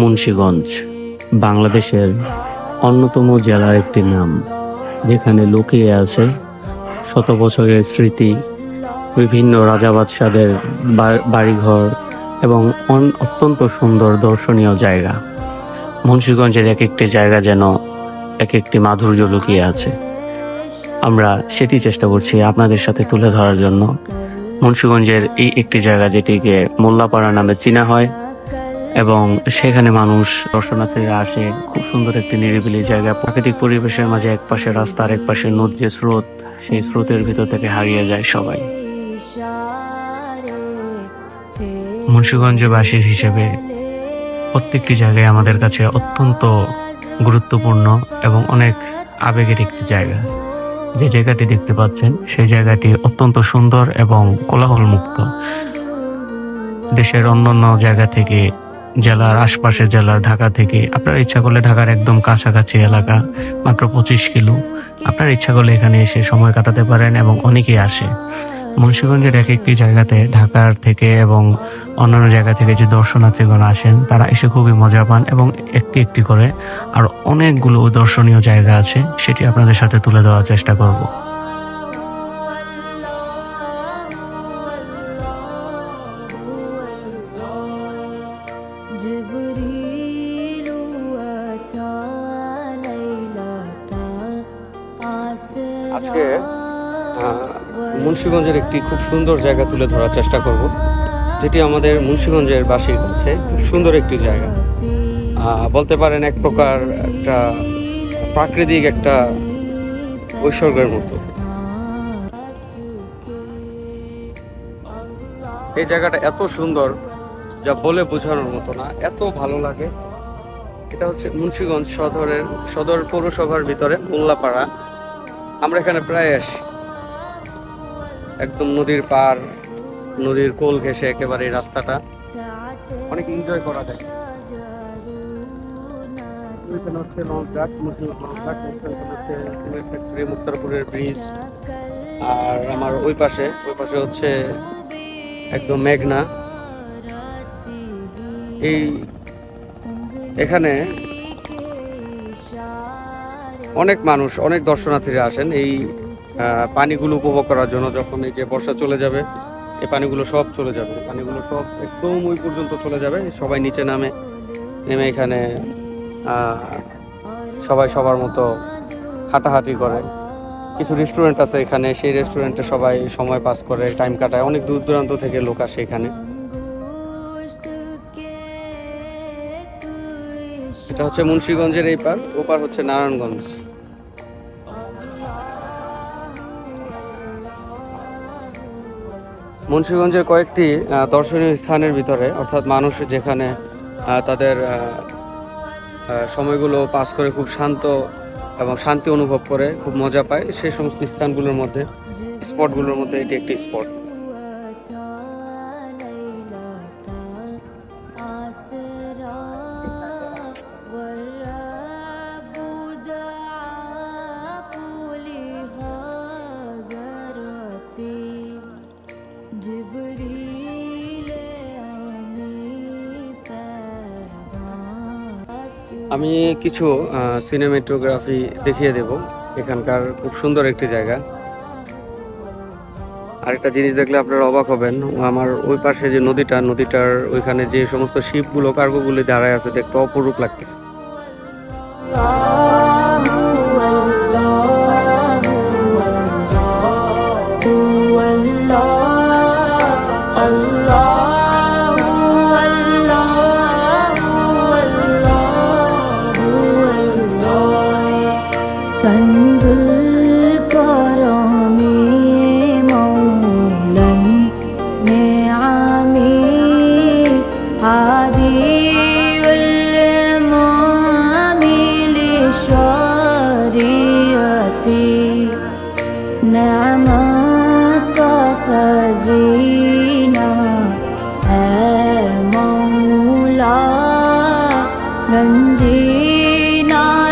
মুন্সীগঞ্জ, বাংলাদেশের অন্যতম জেলার একটি নাম, যেখানে লুকিয়ে আছে শত বছরের স্মৃতি, বিভিন্ন রাজা বাদশাদের বাড়িঘর এবং অত্যন্ত সুন্দর দর্শনীয় জায়গা। মুন্সীগঞ্জের এক একটি জায়গা যেন এক একটি মাধুর্য লুকিয়ে আছে। আমরা সেটি চেষ্টা করছি আপনাদের সাথে তুলে ধরার জন্য। মুন্সীগঞ্জের এই একটি জায়গা যেটিকে মোল্লাপাড়া নামে চেনা হয় এবং সেখানে মানুষ দর্শনার্থীরা আসে। খুব সুন্দর একটি নিরিবিলি জায়গা। প্রাকৃতিক পরিবেশের মাঝে এক পাশে রাস্তা, আর এক পাশে নদীর যে স্রোত, সেই স্রোতের ভিতর থেকে হারিয়ে যায় সবাই। মুন্সীগঞ্জবাসী হিসেবে প্রত্যেকটি জায়গায় আমাদের কাছে অত্যন্ত গুরুত্বপূর্ণ এবং অনেক আবেগের একটি জায়গা। যে জায়গাটি দেখতে পাচ্ছেন, সেই জায়গাটি অত্যন্ত সুন্দর এবং কোলাহলমুক্ত। দেশের অন্যান্য জায়গা থেকে জেলার আশপাশের জেলার ঢাকা থেকে আপনার ইচ্ছা করলে ঢাকার একদম কাছাকাছি এলাকা, মাত্র পঁচিশ কিলো। আপনার ইচ্ছা করলে এখানে এসে সময় কাটাতে পারেন এবং অনেকেই আসে। মুন্সীগঞ্জের এক একটি জায়গাতে ঢাকার থেকে এবং অন্যান্য জায়গা থেকে যে দর্শনার্থীগণ আসেন, তারা এসে খুবই মজা পান এবং একটি একটি করে আর অনেকগুলো দর্শনীয় জায়গা আছে, সেটি আপনাদের সাথে তুলে ধরার চেষ্টা করব। আজকে মুন্সিগঞ্জের একটি খুব সুন্দর জায়গা তুলে ধরার চেষ্টা করব, যেটি আমাদের মুন্সিগঞ্জের বাসীর কাছে খুব সুন্দর একটি জায়গা। বলতে পারেন এক প্রকার একটা প্রাকৃতিক একটা ঐশ্বর্যের মতো। এই জায়গাটা এত সুন্দর যা বলে বোঝানোর মতো না, এত ভালো লাগে। এটা হচ্ছে মুন্সিগঞ্জ সদরের, সদর পৌরসভার ভিতরে মোল্লাপাড়া। আমরা এখানে প্রায় আসি। একদম নদীর পার নদীর কোল ঘেসে একেবারে রাস্তাটা। অনেক এনজয় করা যায়। ওইখানে হচ্ছে লঞ্চঘাট ব্রিজ আর আমার ওই পাশে ওই পাশে হচ্ছে একদম মেঘনা। এই এখানে অনেক মানুষ, অনেক দর্শনার্থীরা আসেন এই পানিগুলো উপভোগ করার জন্য যখন এই যে বর্ষা চলে যাবে, এই পানিগুলো সব চলে যাবে। পানিগুলো সব একদম ওই পর্যন্ত চলে যাবে, সবাই নিচে নামে, নেমে এখানে সবাই সবার মতো হাঁটাহাঁটি করে। কিছু রেস্টুরেন্ট আছে এখানে, সেই রেস্টুরেন্টে সবাই সময় পাস করে টাইম কাটায়। অনেক দূর দূরান্ত থেকে লোক আসে এখানে। এটা হচ্ছে মুন্সিগঞ্জের এই পার, ও পার হচ্ছে নারায়ণগঞ্জ। মুন্সিগঞ্জের কয়েকটি দর্শনীয় স্থানের ভিতরে, অর্থাৎ মানুষ যেখানে তাদের সময়গুলো পাস করে খুব শান্ত এবং শান্তি অনুভব করে, খুব মজা পায় সেই সমস্ত স্থানগুলোর মধ্যে, স্পটগুলোর মধ্যে এটি একটি স্পট। আমি কিছু সিনেমেটোগ্রাফি দেখিয়ে দেব। এখানকার খুব সুন্দর একটি জায়গা। আরেকটা জিনিস দেখলে আপনারা অবাক হবেন, আমার ওই পাশে যে নদীটা, নদীটার ওইখানে যে সমস্ত শিপগুলো কার্গোগুলি দাঁড়ায় আছে, দেখতে অপরূপ লাগতেছে। যে না